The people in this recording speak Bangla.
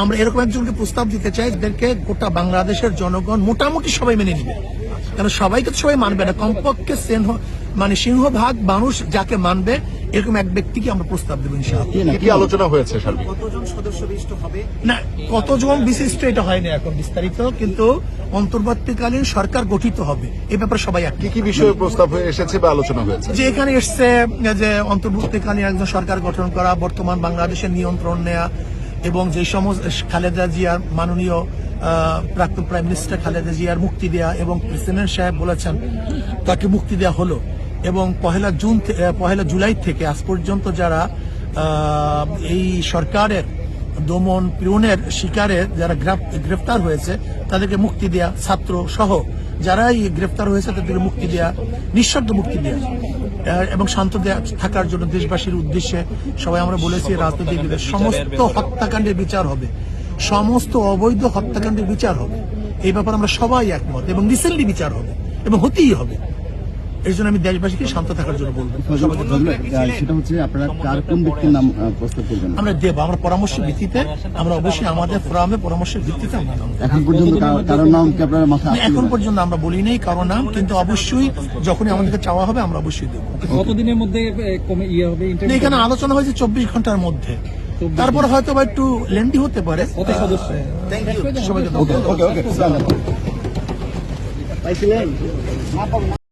আমরা এরকম একজনকে প্রস্তাব দিতে চাই যাদেরকে গোটা বাংলাদেশের জনগণ মোটামুটি সবাই মেনে নিবে। কারণ সবাইকে তো সবাই মানবে না। কমপক্ষে সিংহ মানে সিংহভাগ মানুষ যাকে মানবে এরকম এক ব্যক্তিকে আমরা প্রস্তাব দেবো কি কি আলোচনা হয়েছে কতজন সদস্য বিশিষ্ট হবে? না কতজন বিশিষ্ট এটা হয়নি এখন বিস্তারিত কিন্তু অন্তর্বর্তীকালীন সরকার গঠিত হবে। এ ব্যাপারে সবাই এক কি কি বিষয়ে প্রস্তাব হয়ে এসেছে বা আলোচনা হয়েছে? যে এখানে এসছে যে অন্তর্বর্তীকালীন একজন সরকার গঠন করা বর্তমান বাংলাদেশের নিয়ন্ত্রণ নেয়া এবং যে সমস্ত খালেদা জিয়ার মাননীয় প্রাক্তন প্রাইম মিনিস্টার খালেদা জিয়ার মুক্তি দেয়া এবং প্রেসিডেন্ট সাহেব বলেছেন, তাকে মুক্তি দেওয়া হলো। এবং পহেলা জুন পহেলা জুলাই থেকে আজ পর্যন্ত যারা এই সরকারের দমন পীড়নের শিকারে যারা গ্রেফ- গ্রেফতার হয়েছে, তাদেরকে মুক্তি দেয়া ছাত্র সহ যারাই গ্রেফতার হয়েছে, তাদেরকে মুক্তি দেয়া নিঃশব্দ মুক্তি দেয়া। এবং শান্ত থাকার জন্য দেশবাসীর উদ্দেশ্যে সবাই আমরা বলেছি, রাজনীতিবিদের সমস্ত হত্যাকাণ্ডের বিচার হবে। সমস্ত অবৈধ হত্যাকাণ্ডের বিচার হবে। এই ব্যাপারে আমরা সবাই একমত এবং রিসেন্টলি বিচার হবে এবং হতেই হবে। এই জন্য আমি দেশবাসীকে শান্ত থাকার জন্য বলব। সেটা হচ্ছে আপনারা কার কোন ব্যক্তির নাম প্রস্তাব করবেন? আমরা দেব আমরা পরামর্শের ভিত্তিতে আমরা অবশ্যই আমাদের ফোরামে পরামর্শের ভিত্তিতে আমরা নাম দেব। এখন পর্যন্ত কার- নাম কি আপনার মাথায় এখন পর্যন্ত আমরা বলি নেই কারও নাম কিন্তু অবশ্যই যখনই আমাদেরকে চাওয়া হবে আমরা অবশ্যই দেবো। কতদিনের মধ্যে কমে ইয়ে হবে এখানে আলোচনা হয়েছে চব্বিশ ঘণ্টার মধ্যে। তারপর হয়তো বা একটু লেন্দি হতে পারে। সবাইকে ওকে ওকে